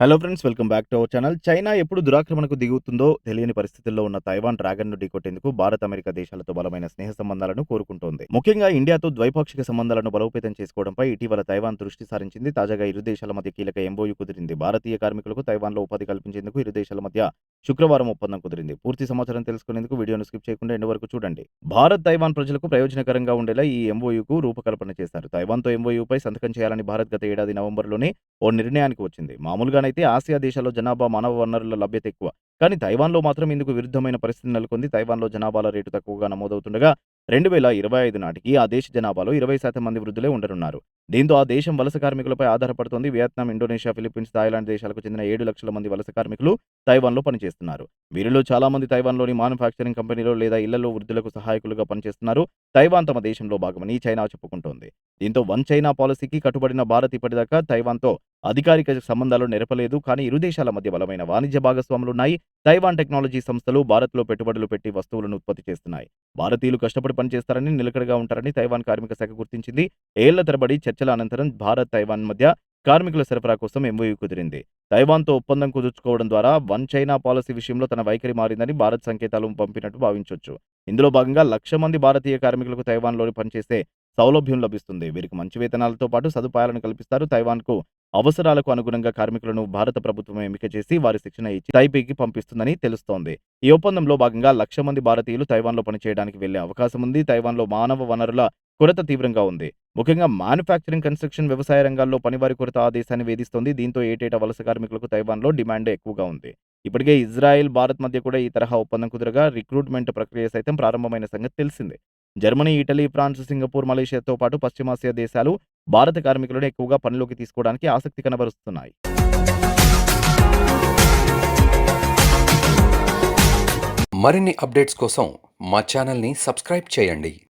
Hello friends welcome back to our channel China ఎప్పుడు దురాక్రమణకు దిగుతుందో తెలియని పరిస్థితుల్లో ఉన్న తైవాన్ డ్రాగన్ను ఢీకొట్టేందుకు భారత్ అమెరికా దేశాలతో బలమైన స్నేహ సంబంధాలను కోరుకుంటోంది. ముఖ్యంగా ఇండియాతో ద్వైపాక్షిక సంబంధాలను బలోపేతం చేసుకోవడంపై ఇటీవల తైవాన్ దృష్టి సారించింది. తాజాగా ఇరు దేశాల మధ్య కీలక ఎంబోయు కుదిరింది. భారతీయ కార్మికులకు తైవాన్లో ఉపాధి కల్పించేందుకు ఇరు దేశాల మధ్య శుక్రవారం ఒప్పందం కుదిరింది. పూర్తి సమాచారం తెలుసుకునేందుకు వీడియోను స్కిప్ చేయకుండా ఎండు వరకు చూడండి. భారత్ తైవాన్ ప్రజలకు ప్రయోజనకరంగా ఉండేలా ఈ ఎంఓయూకు రూపకల్పన చేశారు. తైవాన్తో ఎంఓయూపై సంతకం చేయాలని భారత్ గత ఏడాది నవంబర్లోనే ఓ నిర్ణయానికి వచ్చింది. మామూలుగానైతే ఆసియా దేశాల్లో జనాభా మానవ వనరుల లభ్యత ఎక్కువ. కానీ తైవాన్లో మాత్రం ఇందుకు విరుద్ధమైన పరిస్థితి నెలకొంది. తైవాన్లో జనాభాల రేటు తక్కువగా నమోదవుతుండగా రెండు వేల ఇరవై ఐదు నాటికి ఆ దేశ జనాభాలో ఇరవై శాతం మంది వృద్ధులే ఉండనున్నారు. దీంతో ఆ దేశం వలస కార్మికులపై ఆధారపడుతోంది. వియత్నాం ఇండోనేషియా ఫిలిప్పీన్స్ థాయిలాండ్ దేశాలకు చెందిన ఏడు లక్షల మంది వలస కార్మికులు తైవాన్లో పనిచేస్తున్నారు. వీరిలో చాలా మంది తైవాన్లోని మానుఫ్యాక్చరింగ్ కంపెనీలో లేదా ఇళ్ళలో వృద్ధులకు సహాయకులుగా పనిచేస్తున్నారు. తైవాన్ తమ దేశంలో భాగమని చైనా చెప్పుకుంటోంది. దీంతో వన్ చైనా పాలసీకి కట్టుబడిన భారత్ ఇప్పటిదాకా తైవాన్తో అధికారిక సంబంధాలు నెరపలేదు కానీ ఇరు దేశాల మధ్య బలమైన వాణిజ్య భాగస్వాములున్నాయి తైవాన్ టెక్నాలజీ సంస్థలు భారత్లో పెట్టుబడులు పెట్టి వస్తువులను ఉత్పత్తి చేస్తున్నాయి. భారతీయులు కష్టపడి పనిచేస్తారని నిలకడగా ఉంటారని తైవాన్ కార్మిక శాఖ గుర్తించింది. ఏళ్ళ తరబడి చర్చల అనంతరం భారత్ తైవాన్ మధ్య కార్మికుల సరఫరా కోసం ఎంఓయూ కుదిరింది. తైవాన్తో ఒప్పందం కుదుర్చుకోవడం ద్వారా వన్ చైనా పాలసీ విషయంలో తన వైఖరి మారిందని భారత్ సంకేతాలు పంపినట్టు భావించవచ్చు ఇందులో భాగంగా లక్ష మంది భారతీయ కార్మికులకు తైవాన్లోని పనిచేసే సౌలభ్యం లభిస్తుంది. వీరికి మంచి వేతనాలతో పాటు సదుపాయాలను కల్పిస్తారు. తైవాన్కు అవసరాలకు అనుగుణంగా కార్మికులను భారత ప్రభుత్వం ఎంపిక చేసి వారి శిక్షణ ఇచ్చి తైపీకి పంపిస్తుందని తెలుస్తోంది. ఈ ఒప్పందంలో భాగంగా లక్ష మంది భారతీయులు తైవాన్లో పనిచేయడానికి వెళ్ళే అవకాశం ఉంది. తైవాన్లో మానవ వనరుల కొరత తీవ్రంగా ఉంది. ముఖ్యంగా మ్యానుఫ్యాక్చరింగ్ కన్స్ట్రక్షన్ వ్యవసాయ రంగాల్లో పనివారి కొరత ఆదేశాన్ని వేధిస్తోంది. దీంతో ఏటేటా వలస కార్మికులకు తైవాన్లో డిమాండ్ ఎక్కువగా ఉంది. ఇప్పటికే ఇజ్రాయెల్ భారత్ మధ్య కూడా ఈ తరహా ఒప్పందం కుదరగా రిక్రూట్మెంట్ ప్రక్రియ సైతం ప్రారంభమైన సంగతి తెలిసిందే. జర్మనీ ఇటలీ ఫ్రాన్స్ సింగపూర్ మలేషియాతో పాటు పశ్చిమాసియా దేశాలు భారత కార్మికులను ఎక్కువగా పనిలోకి తీసుకోవడానికి ఆసక్తి కనబరుస్తున్నాయి. మరిన్ని అప్డేట్స్ కోసం మా ఛానల్ని సబ్స్క్రైబ్ చేయండి.